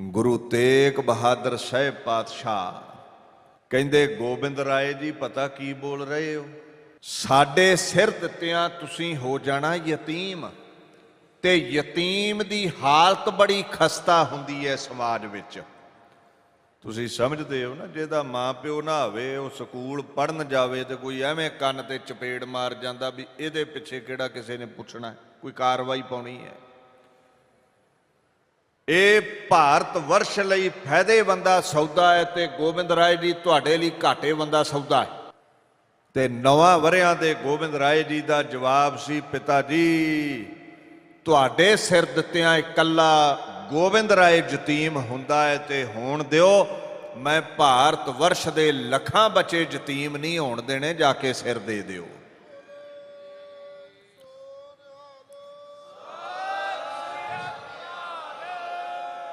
ਗੁਰੂ ਤੇਗ ਬਹਾਦਰ ਸਾਹਿਬ ਪਾਤਸ਼ਾਹ ਕਹਿੰਦੇ, ਗੋਬਿੰਦ ਰਾਏ ਜੀ, ਪਤਾ ਕੀ ਬੋਲ ਰਹੇ ਹੋ? ਸਾਡੇ ਸਿਰ ਦਿੱਤਿਆਂ ਤੁਸੀਂ ਹੋ ਜਾਣਾ ਯਤੀਮ ਤੇ ਯਤੀਮ ਦੀ ਹਾਲਤ ਬੜੀ ਖਸਤਾ ਹੁੰਦੀ ਹੈ ਸਮਾਜ ਵਿੱਚ। ਤੁਸੀਂ ਸਮਝਦੇ ਹੋ ਨਾ, ਜਿਹਦਾ ਮਾਂ ਪਿਓ ਨਾ ਹੋਵੇ, ਉਹ ਸਕੂਲ ਪੜਨ ਜਾਵੇ ਤੇ ਕੋਈ ਐਵੇਂ ਕੰਨ ਤੇ ਚਪੇੜ ਮਾਰ ਜਾਂਦਾ ਵੀ ਇਹਦੇ ਪਿੱਛੇ ਕਿਹੜਾ ਕਿਸੇ ਨੇ ਪੁੱਛਣਾ, ਕੋਈ ਕਾਰਵਾਈ ਪਾਉਣੀ ਹੈ। ਇਹ ਭਾਰਤ ਵਰਸ਼ ਲਈ ਫਾਇਦੇ ਬੰਦਾ ਸੌਦਾ ਹੈ ਤੇ ਗੋਬਿੰਦ ਰਾਏ ਜੀ ਤੁਹਾਡੇ ਲਈ ਘਾਟੇ ਬੰਦਾ ਸੌਦਾ ਹੈ। ਤੇ ਨਵਾਂ ਵਰਿਆਂ ਦੇ ਗੋਬਿੰਦ ਰਾਏ ਜੀ ਦਾ ਜਵਾਬ ਸੀ, ਪਿਤਾ ਜੀ, ਤੁਹਾਡੇ ਸਿਰ ਦਿੱਤਿਆਂ ਇਕੱਲਾ ਗੋਬਿੰਦ ਰਾਏ ਯਤੀਮ ਹੁੰਦਾ ਹੈ ਤੇ ਹੋਣ ਦਿਓ, ਮੈਂ ਭਾਰਤ ਵਰਸ਼ ਦੇ ਲੱਖਾਂ ਬੱਚੇ ਯਤੀਮ ਨਹੀਂ ਹੋਣ ਦੇਣੇ, ਜਾ ਕੇ ਸਿਰ ਦੇ ਦਿਓ।